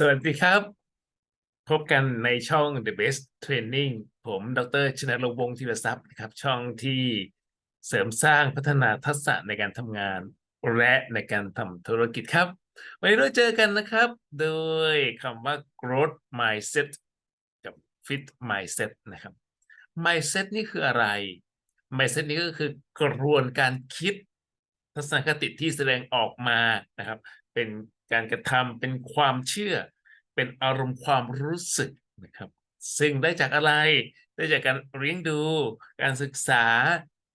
สวัสดีครับ พบกันในช่อง The Best Training ผม ดรชนะลงวงศ์ธีรทรัพย์นะครับ ช่องที่เสริมสร้างพัฒนาทักษะในการทำงาน และในการทำธุรกิจครับ วันนี้เราเจอกันนะครับ โดยคำว่า growth mindset กับ fit mindset นะครับ mindset นี่คืออะไร mindset นี่ก็คือกระบวนการคิดทัศนคติที่แสดงออกมานะครับ เป็นการกระทำเป็นความเชื่อ เป็นอารมณ์ความรู้สึกนะครับ ซึ่งได้จากอะไร ได้จากการเลี้ยงดู การศึกษา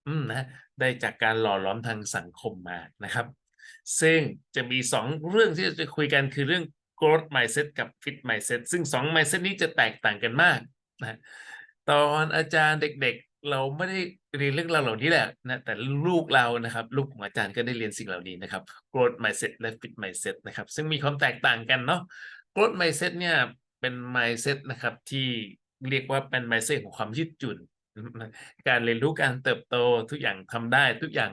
อืมนะได้จากการหล่อหลอมทางสังคมมานะครับ ซึ่งจะมีสองเรื่องที่จะคุยกันคือเรื่อง growth mindset กับ fit mindset ซึ่งสอง mindset นี้จะแตกต่างกันมากนะตอนอาจารย์เด็กๆ เราไม่ได้ เรียนเรื่องราวเหล่านี้แหละนะแต่ลูกเรานะครับ ลูกของอาจารย์ก็ได้เรียนสิ่งเหล่านี้นะครับ growth mindset และ fit mindset นะครับ ซึ่งมีความแตกต่างกันเนาะ growth mindset เนี่ยเป็น mindset นะครับที่เรียกว่าเป็น mindset ของความยืดหยุ่น การเรียนรู้การเติบโตทุกอย่างทำได้ทุกอย่าง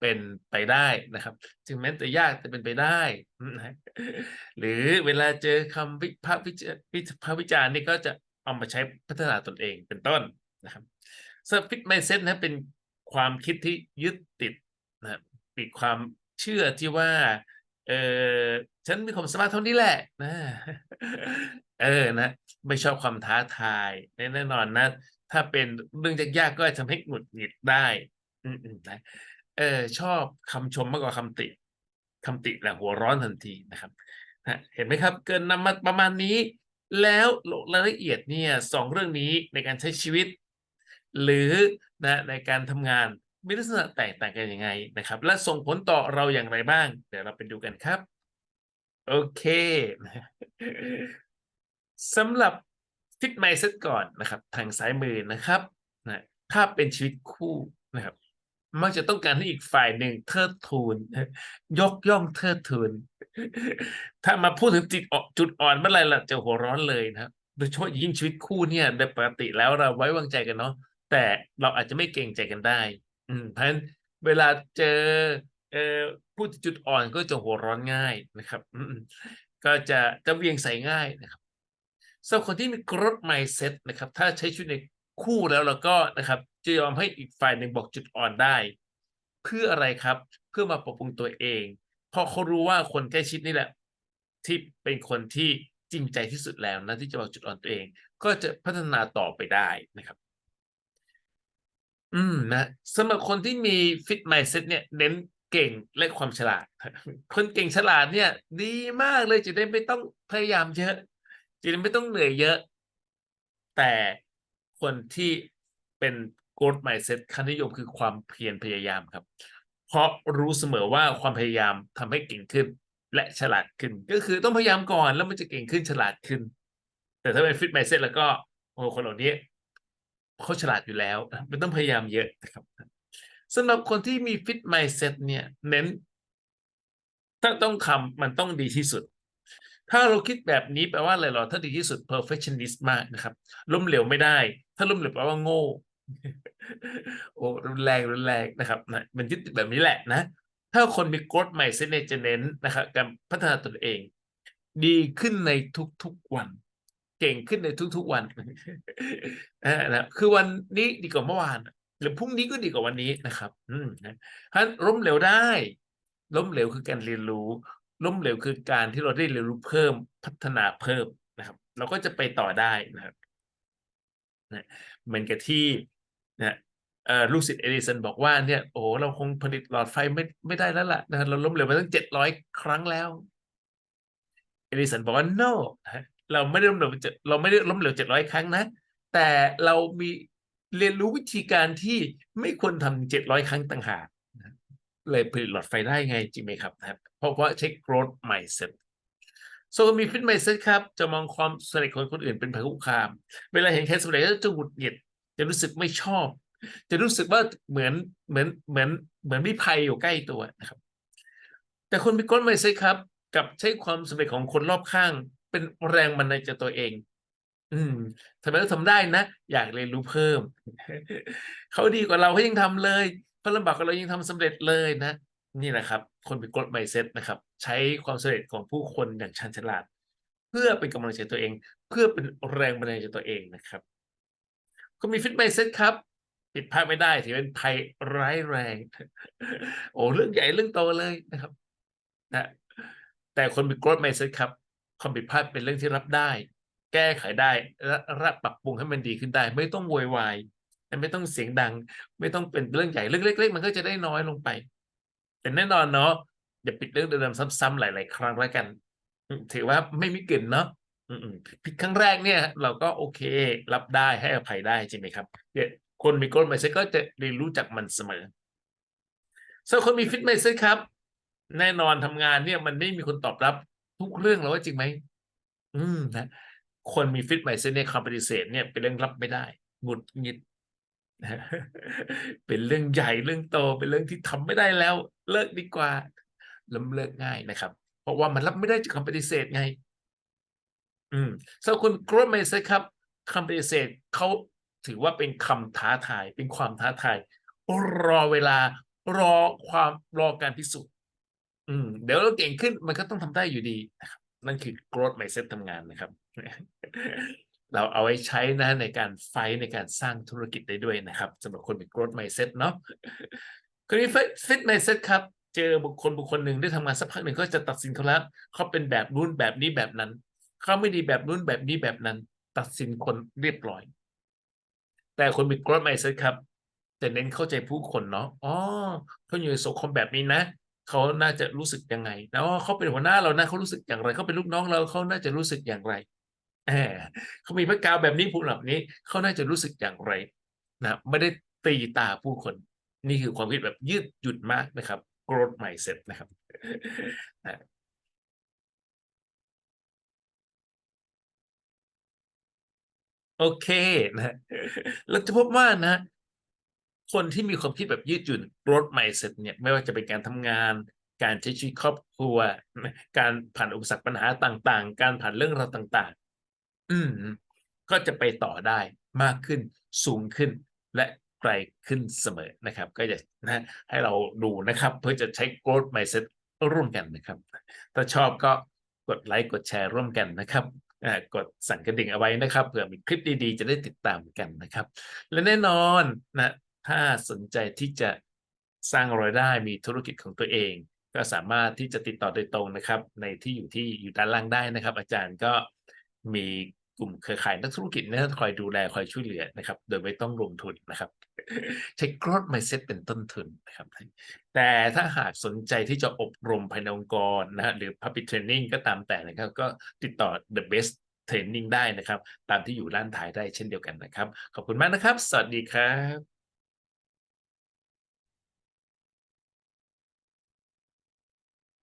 เป็นไปได้นะครับ ถึงแม้จะยากแต่เป็นไปได้ หรือเวลาเจอคำวิพากวิจารวิพากษ์วิจารณ์นี่ก็จะเอามาใช้พัฒนาตนเองเป็นต้นนะครับ สำหรับ fit mindset นะเป็นความคิดที่ยึดติดนะปิดความเชื่อที่ว่า เออฉันมีความสามารถเท่านี้แหละนะเออนะไม่ชอบความท้าทายแน่นอนนะ ถ้าเป็นเรื่องยากๆก็ทำให้หงุดหงิดได้อืมนะเออชอบคำชมมากกว่าคำติคำติแหละหัวร้อนทันทีนะครับนะเห็นไหมครับ เกินนำมาประมาณนี้ แล้วรายละเอียดเนี่ยสองเรื่องนี้ในการใช้ชีวิต หรือนะในการทำงานมีลักษณะแตกต่างกันยังไงนะครับ และส่งผลต่อเราอย่างไรบ้าง เดี๋ยวเราไปดูกันครับ โอเคสำหรับ fit mindset ก่อนนะครับ ทางซ้ายมือนะครับนะถ้าเป็นชีวิตคู่นะครับ มักจะต้องการให้อีกฝ่ายหนึ่งเทิดทูน ยกย่องเทิดทูน ถ้ามาพูดถึงจิตอ่อนจุดอ่อนเมื่อไหรล่ะจะหัวร้อนเลยนะครับ โดยเฉพาะยิ่งชีวิตคู่เนี่ยโดยปกติแล้วเราไว้วางใจกันเนาะ แต่เราอาจจะไม่เกรงใจกันได้ อืมเพราะฉะนั้นเวลาเจอเอ่อพูดจุดอ่อนก็จะหัวร้อนง่ายนะครับ ก็จะจะเวียงใส่ง่ายนะครับสำหรับคนที่มี growth mindset นะครับ ถ้าใช้ชีวิตในคู่แล้วเราก็นะครับ จะยอมให้อีกฝ่ายหนึ่งบอกจุดอ่อนได้ เพื่ออะไรครับ เพื่อมาปรับปรุงตัวเองเพราะเขารู้ว่าคนใกล้ชิดนี่แหละ ที่เป็นคนที่จริงใจที่สุดแล้วนะที่จะบอกจุดอ่อนตัวเอง ก็จะพัฒนาต่อไปได้นะครับ อืมนะสำหรับคนที่มี fit mindset เนี่ยเน้นเก่งและความฉลาด คนเก่งฉลาดเนี่ย ดีมากเลยจะได้ไม่ต้องพยายามเยอะจะได้ไม่ต้องเหนื่อยเยอะ แต่คนที่เป็น growth mindset ค่านิยมคือความเพียรพยายามครับ เพราะรู้เสมอว่าความพยายามทำให้เก่งขึ้น และฉลาดขึ้น ก็คือต้องพยายามก่อนแล้วมันจะเก่งขึ้นฉลาดขึ้น แต่ถ้าเป็น fit mindset แล้วก็โอ้คนเหล่านี้ เขาฉลาดอยู่แล้วไม่ต้องพยายามเยอะนะครับสำหรับคนที่มี fit mindset เนี่ย เน้น ถ้าต้องทำมันต้องดีที่สุด ถ้าเราคิดแบบนี้แปลว่าอะไรหรอ ถ้าดีที่สุด perfectionist มากนะครับ ล้มเหลวไม่ได้ ถ้าล้มเหลวแปลว่าโง่ โอ้รุนแรงรุนแรงนะครับนะมันยึดติดแบบนี้แหละนะ ถ้าคนมี growth mindset เนจะเน้นนะครับ การพัฒนาตนเอง ดีขึ้นในทุกๆวัน เก่งขึ้นในทุกๆวันนะคือวันนี้ดีกว่าเมื่อวาน หรือพรุ่งนี้ก็ดีกว่าวันนี้นะครับ อืมนะถ้าล้มเหลวได้ ล้มเหลวคือการเรียนรู้ ล้มเหลวคือการที่เราได้เรียนรู้เพิ่มพัฒนาเพิ่มนะครับ เราก็จะไปต่อได้นะครับนะเหมือนกับที่นะเอ่อลูกศิษย์เอดิสันบอกว่าเนี่ยโอ้เราคงผลิตหลอดไฟไม่ไม่ได้แล้วล่ะนะเราล้มเหลวมาตั้งเจ็ดร้อยครั้งแล้ว เอดิสันบอกว่า no นะ เราไม่ได้ล้มเหลวเจ็ดเราไม่ได้ล้มเหลวเจ็ดร้อยครั้งนะ แต่เรามีเรียนรู้วิธีการที่ไม่ควรทำเจ็ดร้อยครั้งต่างหากนะเลยผลิตหลอดไฟได้ไงจริงไหมครับนะเพราะว่าใช้ growth mindset ส่วนมี fit mindset ครับ จะมองความสำเร็จของคนอื่นเป็นภัยคุกคาม เวลาเห็นใครสำเร็จก็จะหงุดหงิด จะรู้สึกไม่ชอบ จะรู้สึกว่าเหมือนเหมือนเหมือนเหมือนมีภัยอยู่ใกล้ตัวนะครับ แต่คนมี growth mindset ครับ กับใช้ความสำเร็จของคนรอบข้าง เป็นแรงบันดาลใจตัวเอง อืมทำไมต้องทำได้นะ อยากเรียนรู้เพิ่ม เขาดีกว่าเราเขายังทำเลยเขาลำบากกว่าเรายังทำสำเร็จเลยนะ นี่แหละครับ คนเป็น growth mindset นะครับ ใช้ความสำเร็จของผู้คนอย่างชันฉลาด เพื่อเป็นกำลังใจตัวเอง เพื่อเป็นแรงบันดาลใจตัวเองนะครับคุณมีฟิตไมเซ็ตครับผิดพลาดไม่ได้ถือเป็นภัยร้ายแรง โอ้เรื่องใหญ่เรื่องโตเลยนะครับ นะแต่คนมี growth mindset ครับ ความผิดพลาดเป็นเรื่องที่รับได้ แก้ไขได้และรับปรับปรุงให้มันดีขึ้นได้ ไม่ต้องโวยวายไม่ต้องเสียงดัง ไม่ต้องเป็นเรื่องใหญ่เรื่องเล็กๆมันก็จะได้น้อยลงไป แต่แน่นอนเนาะอย่าปิดเรื่องเดิมๆซ้ำๆหลาย ๆ ครั้งแล้วกัน ถือว่าไม่มีกลิ่นเนาะผิดครั้งแรกเนี่ย เราก็โอเครับได้ให้อภัยได้ใช่ไหมครับเนี่ยคนมี growth mindset ก็จะเรียนรู้จากมันเสมอส่วนคนมี fit mindset ครับ แน่นอนทำงานเนี่ยมันไม่มีคนตอบรับ ทุกเรื่องแล้วว่าจริงไหมอืมนะคนมี fit mindset เน่คำปฏิเสธเนี่ยเป็นเรื่องรับไม่ได้หงุดหงิดเป็นเรื่องใหญ่เรื่องโตเป็นเรื่องที่ทำไม่ได้แล้ว เลิกดีกว่าล้มเลิกง่ายนะครับ เพราะว่ามันรับไม่ได้จากคำปฏิเสธไง อืมส่วนคุณ growth mindset ครับคำปฏิเสธเขาถือว่าเป็นคำท้าทาย เป็นความท้าทาย รอเวลารอความรอการพิสูจน์ อืมเดี๋ยวเราเก่งขึ้นมันก็ต้องทำได้อยู่ดีนะครับนั่นคือ growth mindset ทำงานนะครับ เราเอาไว้ใช้นะในการไฟในการสร้างธุรกิจได้ด้วยนะครับสำหรับคนมี growth mindset เนาะคนนี้ fit mindset ครับ เจอบุคคลบุคคลหนึ่งได้ทำงานสักพักหนึ่งก็จะตัดสินเขาแล้วเขาเป็นแบบนู้นแบบนี้แบบนั้น เขาไม่ดีแบบนู้นแบบนี้แบบนั้น ตัดสินคนเรียบร้อย แต่คนมี growth mindset ครับจะเน้นเข้าใจผู้คนเนาะอ๋อเขาอยู่ในสังคมแบบนี้นะ เขาน่าจะรู้สึกยังไง แล้วเขาเป็นหัวหน้าเรานะเขารู้สึกอย่างไรเขาเป็นลูกน้องเราเขาน่าจะรู้สึกอย่างไรแอบเขามีพระกาวแบบนี้ผู้แบบนี้เขาน่าจะรู้สึกอย่างไรนะไม่ได้ตีตาผู้คน นี่คือความคิดแบบยืดหยุ่นมากนะครับ growth mindset นะครับโอเคนะเราจะพบว่านะ คนที่มีความคิดแบบยืดหยุ่น growth mindset เนี่ยไม่ว่าจะเป็นการทำงาน การใช้ชีวิตครอบครัว การผ่านอุปสรรคปัญหาต่างๆ การผ่านเรื่องราวต่าง ๆ อืมก็จะไปต่อได้มากขึ้นสูงขึ้นและไกลขึ้นเสมอนะครับ ก็จะนะให้เราดูนะครับ เพื่อจะใช้ growth mindset ร่วมกันนะครับ ถ้าชอบก็กดไลค์กดแชร์ร่วมกันนะครับกดสั่นกระดิ่งเอาไว้นะครับเผื่อมีคลิปดีๆ จะได้ติดตามกันนะครับ และแน่นอนนะ ถ้าสนใจที่จะสร้างรายได้มีธุรกิจของตัวเอง ก็สามารถที่จะติดต่อโดยตรงนะครับ ในที่อยู่ที่อยู่ด้านล่างได้นะครับ อาจารย์ก็มีกลุ่มเครือข่ายนักธุรกิจนะคอยดูแลคอยช่วยเหลือนะครับ โดยไม่ต้องลงทุนนะครับ ใช้ growth mindset เป็นต้นทุนนะครับ แต่ถ้าหากสนใจที่จะอบรมภายในองค์กรนะฮะหรือ public training ก็ตามแต่นะครับ ก็ติดต่อ the best training ได้นะครับ ตามที่อยู่ด้านท้ายได้เช่นเดียวกันนะครับ ขอบคุณมากนะครับ สวัสดีครับ